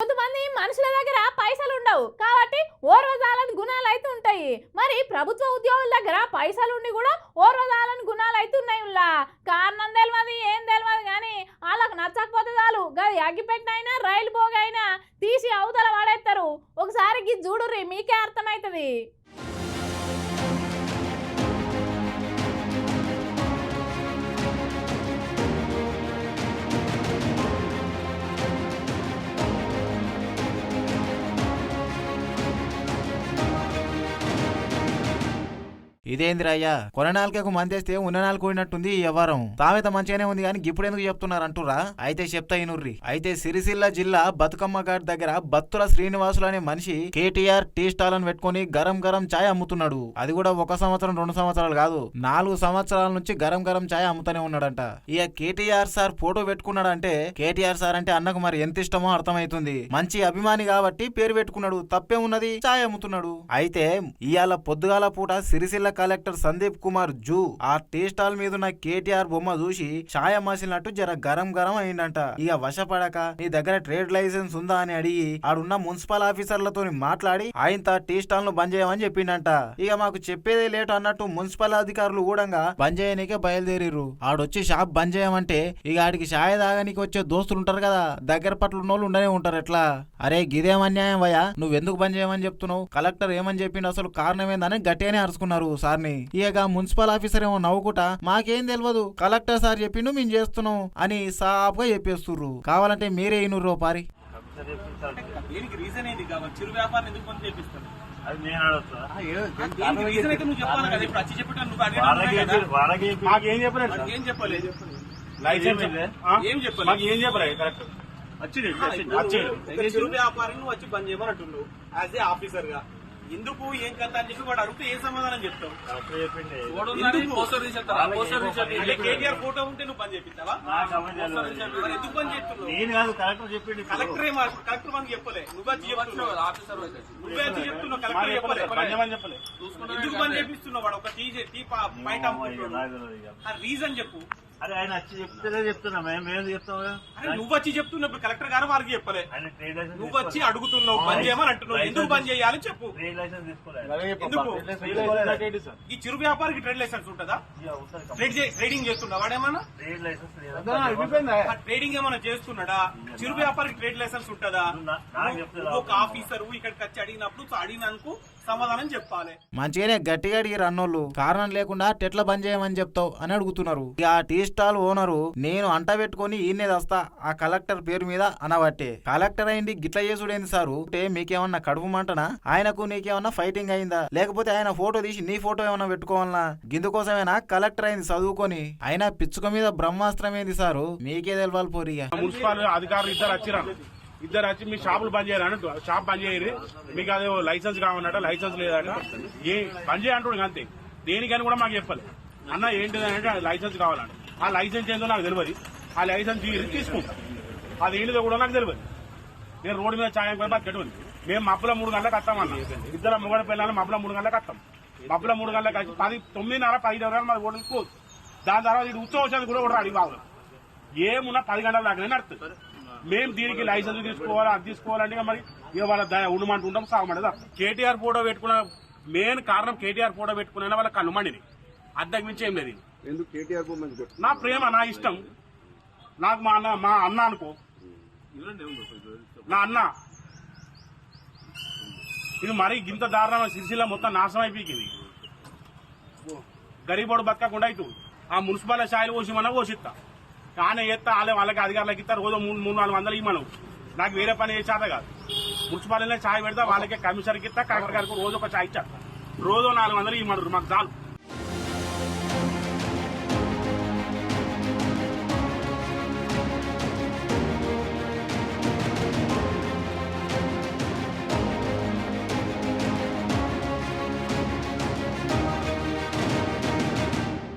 కొంతమంది మనుషుల దగ్గర పైసలు ఉండవు. కాబట్టి ఓర్వదాలని గుణాలు అయితే ఉంటాయి. మరి ప్రభుత్వ ఉద్యోగుల దగ్గర పైసలు ఉండి కూడా ఓర్వదాలని గుణాలు అయితే ఉన్నాయి ఉల్లా. కారణం తెలియదు ఏం తెలియదు కానీ వాళ్ళకు నచ్చకపోతే చాలు. గది అగ్గిపెట్టినైనా రైలు పోగైనా తీసి అవతల వాడేస్తారు ఒకసారి గి చూడుర్రి మీకే అర్థమవుతుంది ఇదేందిరా అయ్యా కొన మందేస్తే ఉన్ననాలు కూడినట్టుంది ఈ వ్యవహారం. తావేత మంచిగానే ఉంది కానీ ఇప్పుడు ఎందుకు చెప్తున్నారు అంటురా అయితే చెప్తా ఇనుర్రి. అయితే సిరిసిల్ల జిల్లా బతుకమ్మ ఘాట్ దగ్గర బత్తుల శ్రీనివాసులు అనే మనిషి కేటీఆర్ టీ స్టాల్ పెట్టుకుని గరం గరం చాయ్ అమ్ముతున్నాడు. అది కూడా ఒక సంవత్సరం రెండు సంవత్సరాలు కాదు. నాలుగు సంవత్సరాల నుంచి గరం గరం చాయ్ అమ్ముతూనే ఉన్నాడంట. ఇక కేటీఆర్ సార్ ఫోటో పెట్టుకున్నాడంటే కేటీఆర్ సార్ అంటే అన్నకు మరి ఎంత ఇష్టమో అర్థమైతుంది. మంచి అభిమాని కాబట్టి పేరు పెట్టుకున్నాడు. తప్పే ఉన్నది చాయ్ అమ్ముతున్నాడు. అయితే ఇవాళ పొద్దుగాల పూట సిరిసిల్ల కలెక్టర్ సందీప్ కుమార్ జూ ఆ టీ స్టాల్ మీద ఉన్న కేటీఆర్ బొమ్మ చూసి ఛాయ మసిలినట్టు జర గరం గరం అయిందంట. ఇక వశపడక నీ దగ్గర ట్రేడ్ లైసెన్స్ ఉందా అని అడిగి ఆడున్న మున్సిపల్ ఆఫీసర్లతో మాట్లాడి ఆయన టీ స్టాల్ను బంద్ చేయమని చెప్పిండంట. ఇక మాకు చెప్పేదే లేటు అన్నట్టు మున్సిపల్ అధికారులు కూడా బంద్ చేయనికే బయలుదేరిరు ఆడొచ్చి షాప్ బంద్ చేయమంటే ఇక ఆడికి ఛాయ తాగనికి వచ్చే దోస్తులు ఉంటారు కదా దగ్గర పట్ల ఉన్నోళ్ళు ఉండనే ఉంటారు ఎట్లా? అరే గిదేం అన్యాయం వయా నువ్వెందుకు బంద్ చేయమని చెప్తున్నావు? కలెక్టర్ ఏమని చెప్పిండు అసలు కారణం ఏందని గట్టిగానే అరుచుకున్నారు. సార్ని. ఇక మున్సిపల్ ఆఫీసర్ ఏమో నవ్వుకుంటా మాకేం తెలియదు కలెక్టర్ సార్ చెప్పిండు మేము చేస్తున్నాం అని సాఫ్గా చెప్పేస్తుర్రు. కావాలంటే మీరే ఇనుర్రో పారి. దీనికి రీజన్ ఏంది కావాలి చిరు వ్యాపారం ఎందుకు పని చేపిస్తాను అది నేను అడుగుతా దీనికి రీజన్ అయితే నువ్వు చెప్పాలి కదా? ఇప్పుడు వచ్చి చెప్పినా నువ్వు అడిగినా వాళ్ళకి కదా. చెప్పి- వాళ్ళకి చెప్పి- మాకేం చెప్పలేదు మరి ఏం చెప్పలేదు? లైసెన్స్ ఏమైంది? ఆ? ఏం చెప్పలేదు? మాకు ఏం చెప్పలేదు కరెక్ట్. వచ్చిండు వచ్చిండు. వచ్చేయండి. ఒక చిరు వ్యాపారం నువ్వు వచ్చి బంద్ చేయమని అంటున్నావు యాజ్ ఏ ఆఫీసర్గా. ఎందుకు ఏం కథ అని చెప్పి వాడు అడిగితే ఏం సమాధానం చెప్తావు? కేటీఆర్ ఫోటో ఉంటే నువ్వు బంద్ చేపిస్తావా? ఎందుకు బంద్ చేస్తున్నావు? నేను కాదు కలెక్టర్ చెప్పిండు ఇప్పుడు. కలెక్టర్ కలెక్టర్ మనకి చెప్పలే. నువ్వు చెప్తున్నావు. నువ్వే కలెక్టర్ చెప్పలేదు చెప్పలే. ఎందుకు బంద్ చేపిస్తున్నావు వాడు? ఒక టీ టీ పా- బయట రీజన్ చెప్పు. అరే ఆయన వచ్చి చెప్తేనే చెప్తున్నా మేము మేము చెప్తాం కదా. అరే నువ్వు వచ్చి చెప్తున్నప్పుడు కలెక్టర్ గారు వారికి చెప్పలే. నువ్వు వచ్చి అడుగుతున్నావు బంద్ చేయమని అంటున్నావు. ఎందుకు బంద్ చేయాలి చెప్పు. ట్రేడ్ లైసెన్స్ తీసుకోలేదు. అదే చెప్పు. ఎందుకు? ఈ చిరు వ్యాపారికి ట్రేడ్ లైసెన్స్ ఉంటుందా? ట్రేడింగ్ చేస్తున్నా వాడేమన్నా ట్రేడింగ్ ఏమైనా చేస్తున్నాడా? చిరు వ్యాపారికి ట్రేడ్ లైసెన్స్ ఉంటుందా? ఒక ఆఫీసర్ ఇక్కడికి వచ్చి అడిగినప్పుడు అడిగినందుకు సమాధానం చెప్పాలి. మంచిగానే గట్టిగా అడిగిరు అన్నోళ్ళు. కారణం లేకుండా టెట్ల బంద్ చేయమని చెప్తావు అని అడుగుతున్నారు. ఇక ఆ టీ స్టాల్ ఓనరు నేను అంట పెట్టుకుని ఈయనే వస్తా ఆ కలెక్టర్ పేరు మీద అనబట్టే. కలెక్టర్ అయింది గిట్ల చేసుడేంది సారు? అంటే మీకేమన్నా కడుపు మంటనా? ఆయనకు నీకేమన్నా ఫైటింగ్ అయిందా? లేకపోతే ఆయన ఫోటో తీసి నీ ఫోటో ఏమన్నా పెట్టుకోవాలనా? గిందుకోసమేనా కలెక్టర్ అయింది చదువుకొని? అయినా పిచ్చుక మీద బ్రహ్మాస్త్రం ఏంది సారు? మీకే తెలవాలి పోరిగా. మున్సిపల్ అధికారులు ఇద్దరు వచ్చిరా ఇద్దరు వచ్చి మీ షాపులు బంద్ చేయరు అన్నట్టు. షాప్ బంద్ చేయరు మీకు అదే లైసెన్స్ కావాలన్నట లైసెన్స్ లేదట. ఏ బంద్ చేయంటాడు అంతే. దేనికని కూడా మాకు చెప్పాలి. అన్న ఏంటిది అంటే లైసెన్స్ కావాలంట. ఆ లైసెన్స్ ఏందో నాకు తెలియదు. ఆ లైసెన్స్ తీసుకుంటా. అది ఏంటిదో కూడా నాకు తెలియదు. నేను రోడ్డు మీద ఛాయం కూడా బతికెట్టు ఉంది. మేము మబ్బుల మూడు గంటలకు వస్తామన్న ఇద్దరు మొగడ పిల్లలు మబ్బుల మూడు గంటలకు వస్తాం. మబ్బుల మూడు గంటలకు వచ్చి పది తొమ్మిదిన్నర పది గంటల మాది ఓట్లు దాని తర్వాత ఇది ఉత్సవం వచ్చేది కూడా కూడా అడిగి బాగుంది ఏమున్నా పది గంటల దాకా నడుస్తుంది. మేము దీనికి లైసెన్స్ తీసుకోవాలి అది తీసుకోవాలంటే మరి ఇక వాళ్ళ దయ ఉండమంటూ ఉంటాం సాగమంటే కేటీఆర్ ఫోటో పెట్టుకున్న మెయిన్ కారణం కేటీఆర్ ఫోటో పెట్టుకున్న వాళ్ళ కళ్ళు మండిని అద్దకు మించి ఏం లేదు నా ప్రేమ నా ఇష్టం. నాకు మా అన్న మా అన్న అనుకో. నా అన్న. ఇది మరి ఇంత దారుణమైన సిరిసిల్ల మొత్తం నాశనం అయిపోయింది. గరీబోడు బతకకుండా అవుతుంది ఆ మున్సిపల్ ఛాయలు పోసిమన్నా పోసిస్తా. కానీ చేస్తా వాళ్ళే వాళ్ళకి అధికారులకు ఇస్తారు రోజు మూడు మూడు నాలుగు వందలు ఇవ్వను నాకు వేరే పని చేసేట కాదు. మున్సిపాలిటీలో ఛాయ్ పెడతా వాళ్ళకే కమిషనర్కి ఇస్తా కలెక్టర్ గారికి రోజు ఒక ఛాయ్ ఇచ్చేస్తా రోజు నాలుగు వందలు ఇవ్వమన్నారు మాకు చాలు.